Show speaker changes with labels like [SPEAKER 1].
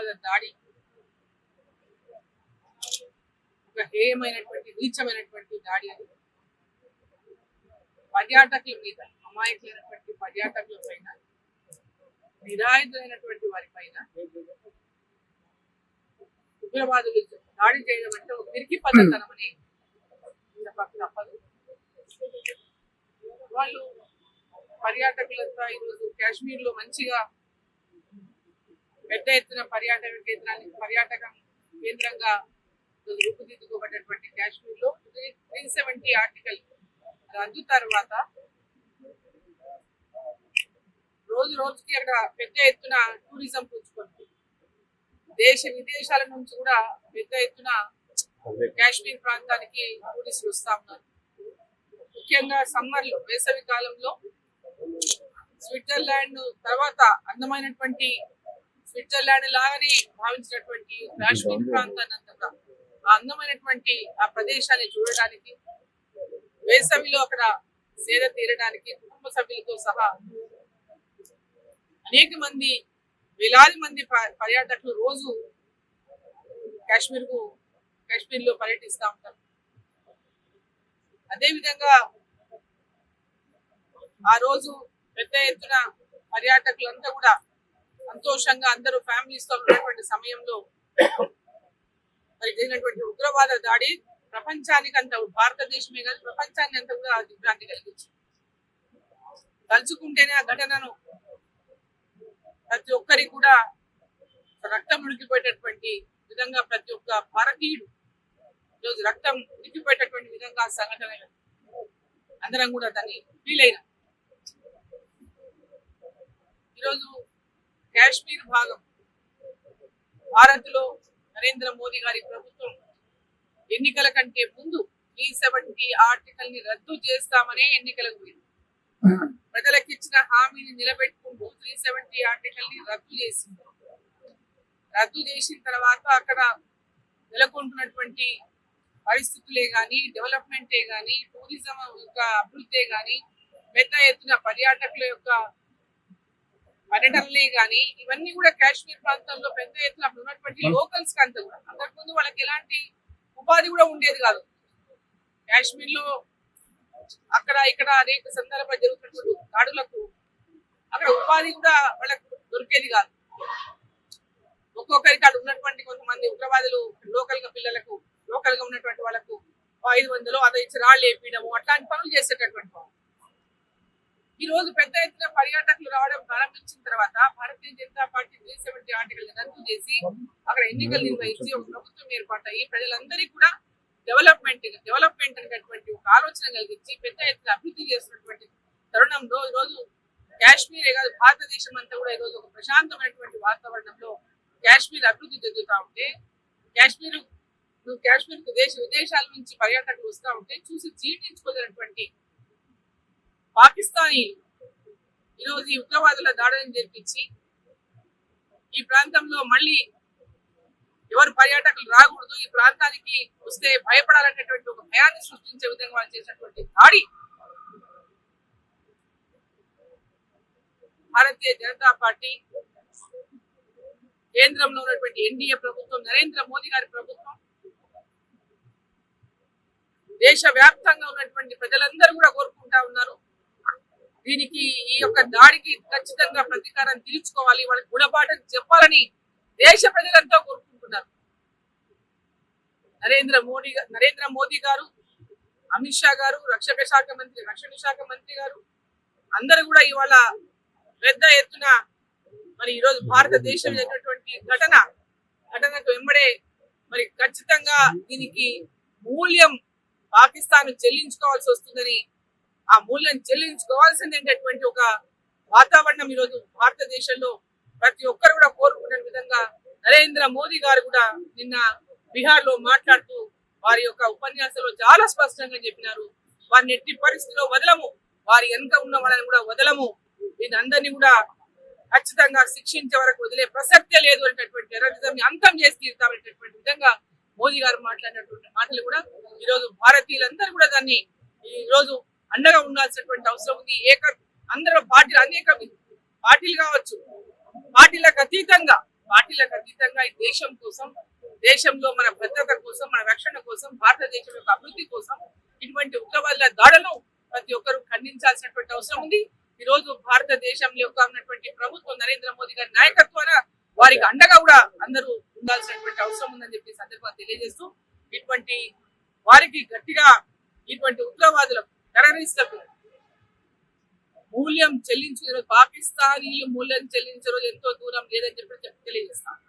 [SPEAKER 1] వాళ్ళ దాడి. ఒక హేయమైనటువంటి నీచమైనటువంటి దాడి అది. పర్యాటకుల మీద అమాయకులైనటువంటి పర్యాటకుల పైన నిరాయుధమైనటువంటి వారి పైన ఉగ్రవాదులు దాడి చేయడం అంటే ఒక తిరిగి పద్ధతనం అని తప్పదు. వాళ్ళు పర్యాటకులంతా ఈరోజు కాశ్మీర్లో మంచిగా పెద్ద ఎత్తున పర్యాటక కేంద్రానికి పర్యాటక కేంద్రంగా రూపుదిద్దుకోబడినటువంటి కాశ్మీర్లో త్రీ సెవెంటీ ఆర్టికల్ రద్దు తర్వాత రోజు రోజుకి అక్కడ పెద్ద ఎత్తున టూరిజం పుంజుకుంటుంది దేశ విదేశాల నుంచి కూడా పెద్ద ఎత్తున కాశ్మీర్ ప్రాంతానికి టూరిస్టులు వస్తా ఉన్నారు. ముఖ్యంగా సమ్మర్లో వేసవి కాలంలో స్విట్జర్లాండ్ తర్వాత అందమైనటువంటి స్విట్జర్లాండ్ లాగానే భావించినటువంటి కాశ్మీర్ ప్రాంతాన్ని అంతగా ఆ అందమైనటువంటి ఆ ప్రదేశాన్ని చూడడానికి వేసవిలో అక్కడ సేద తీరడానికి కుటుంబ సభ్యులతో సహా అనేక మంది వేలాది మంది పర్యాటకులు రోజు కాశ్మీర్కు కాశ్మీర్లో పర్యటిస్తూ ఉంటారు. అదే విధంగా ఆ రోజు పెద్ద ఎత్తున పర్యాటకులంతా కూడా సంతోషంగా అందరూ ఫ్యామిలీస్తో ఉన్నటువంటి సమయంలో మరి జరిగినటువంటి ఉగ్రవాద దాడి ప్రపంచానికి అంత భారతదేశమే కాదు ప్రపంచాన్ని అంతా కూడా దిగ్భ్రాంతి కలిగించింది. తలుచుకుంటేనే ఆ ఘటనను ప్రతి ఒక్కరికి కూడా రక్తం ఉడికిపోయేటటువంటి విధంగా ప్రతి ఒక్క భారతీయుడు ఈరోజు రక్తం ఉడికిపోయేటటువంటి విధంగా సంఘటన అందరం కూడా దాన్ని ఫీల్ అయినా. ఈరోజు కాశ్మీర్ భాగం. భారత్లో నరేంద్ర మోదీ గారి ప్రభుత్వం ఎన్నికల కంటే ముందు త్రీ సెవెంటీ ఆర్టికల్ని రద్దు చేస్తామనే ఎన్నికలకు పోయింది ప్రజలకు ఇచ్చిన హామీని నిలబెట్టుకుంటూ త్రీ సెవెంటీ ఆర్టికల్ని రద్దు చేసింది. రద్దు చేసిన తర్వాత అక్కడ నెలకొంటున్నటువంటి పరిస్థితులే గాని డెవలప్మెంటే గాని టూరిజం యొక్క అభివృద్ధి గాని పెద్ద ఎత్తున పర్యాటకుల యొక్క పర్యటనలే గాని ఇవన్నీ కూడా కాశ్మీర్ ప్రాంతంలో పెద్ద ఎత్తున అక్కడ ఉన్నటువంటి లోకల్స్కి అంత అంతకుముందు వాళ్ళకి ఎలాంటి ఉపాధి కూడా ఉండేది కాదు. కాశ్మీర్లో అక్కడ ఇక్కడ అనేక సందర్భాలు జరుగుతున్నటువంటి దాడులకు అక్కడ ఉపాధి కూడా వాళ్ళకు దొరికేది కాదు. ఒక్కొక్కరికి అక్కడ ఉన్నటువంటి కొంతమంది ఉగ్రవాదులు లోకల్గా పిల్లలకు లోకల్గా ఉన్నటువంటి వాళ్ళకు ఐదు వందలు అదో ఇచ్చి రాళ్ళు వేపించడము అట్లాంటి పనులు చేసేటటువంటి వాళ్ళు. ఈ రోజు పెద్ద ఎత్తున పర్యాటకులు రావడం ప్రారంభించిన తర్వాత Bharatiya Janata party three seventy article రద్దు చేసి అక్కడ ఎన్నికలు నిర్వహించి ఒక ప్రభుత్వం ఏర్పాటయ్యి ప్రజలందరికీ కూడా డెవలప్మెంట్ డెవలప్మెంట్ అనేటువంటి ఒక ఆలోచన కలిగించి పెద్ద ఎత్తున అభివృద్ధి చేస్తున్నటువంటి తరుణంలో ఈ రోజు కాశ్మీరే కాదు భారతదేశం అంతా కూడా ఈ రోజు ఒక ప్రశాంతమైనటువంటి వాతావరణంలో కాశ్మీర్ అభివృద్ధి చెందుతా ఉంటే కాశ్మీర్ కాశ్మీర్కు కాశ్మీర్ దేశ విదేశాల నుంచి పర్యాటకులు వస్తా ఉంటే చూసి జీర్ణించుకోలేనటువంటి పాకిస్తానీ ఈరోజు ఈ ఉగ్రవాదుల దాడులను జరిపించి ఈ ప్రాంతంలో మళ్ళీ ఎవరు పర్యాటకులు రాకూడదు ఈ ప్రాంతానికి వస్తే భయపడాలనేటువంటి ఒక భయాన్ని సృష్టించే విధంగా వాళ్ళు చేసినటువంటి దాడి. భారతీయ జనతా పార్టీ కేంద్రంలో ఉన్నటువంటి ఎన్డీఏ ప్రభుత్వం నరేంద్ర మోదీ గారి ప్రభుత్వం దేశ వ్యాప్తంగా ఉన్నటువంటి ప్రజలందరూ కూడా కోరుకుంటా ఉన్నారు. దీనికి ఈ యొక్క దాడికి ఖచ్చితంగా ప్రతీకారం తీర్చుకోవాలి. వాళ్ళకి గుణపాఠం చెప్పాలని దేశ ప్రజలంతా కోరుకుంటున్నారు. నరేంద్ర మోడీ నరేంద్ర మోదీ గారు అమిత్ షా గారు రక్షక శాఖ మంత్రి రక్షణ శాఖ మంత్రి గారు అందరూ కూడా ఇవాళ పెద్ద ఎత్తున మరి ఈరోజు భారతదేశం జరిగినటువంటి ఘటన ఘటనకు వెంబడే మరి ఖచ్చితంగా దీనికి మూల్యం పాకిస్తాన్ చెల్లించుకోవాల్సి వస్తుందని ఆ మూల్యం చెల్లించుకోవాల్సిందేటటువంటి ఒక వాతావరణం ఈరోజు భారతదేశంలో ప్రతి ఒక్కరు కూడా కోరుకునే విధంగా నరేంద్ర మోదీ గారు కూడా నిన్న బీహార్లో మాట్లాడుతూ వారి యొక్క ఉపన్యాసంలో చాలా స్పష్టంగా చెప్పినారు. వారిని ఎట్టి పరిస్థితిలో వదలము. వారి వెనుక ఉన్న వాళ్ళని కూడా వదలము. వీళ్ళందరినీ కూడా ఖచ్చితంగా శిక్షించే వరకు వదిలే ప్రసక్తే లేదు అనేటటువంటి టెర్రరిజం ని అంతం చేసి తీరుతామనేటటువంటి విధంగా మోదీ గారు మాట్లాడినటువంటి మాటలు కూడా ఈ రోజు భారతీయులందరూ కూడా దాన్ని ఈ రోజు అండగా ఉండాల్సినటువంటి అవసరం ఉంది. ఏక అందరూ పార్టీలు అనేక పార్టీలు కావచ్చు. పార్టీలకు అతీతంగా పార్టీలకు అతీతంగా ఈ దేశం కోసం దేశంలో మన భద్రత కోసం మన రక్షణ కోసం భారతదేశం యొక్క అభివృద్ధి కోసం ఇటువంటి ఉగ్రవాదుల దాడులను ప్రతి ఒక్కరూ ఖండించాల్సినటువంటి అవసరం ఉంది. ఈ రోజు భారతదేశం యొక్క ఉన్నటువంటి ప్రభుత్వం నరేంద్ర మోదీ గారి నాయకత్వాన వారికి అండగా కూడా అందరూ ఉండాల్సినటువంటి అవసరం ఉందని చెప్పి సందర్భంగా తెలియజేస్తూ ఇటువంటి వారికి గట్టిగా ఇటువంటి ఉగ్రవాదులకు టెర్రరిస్టులకు మూల్యం చెల్లించిన రోజు పాకిస్తానీలు మూల్యం చెల్లించే రోజు ఎంతో దూరం లేదని చెప్పి తెలియజేస్తాను.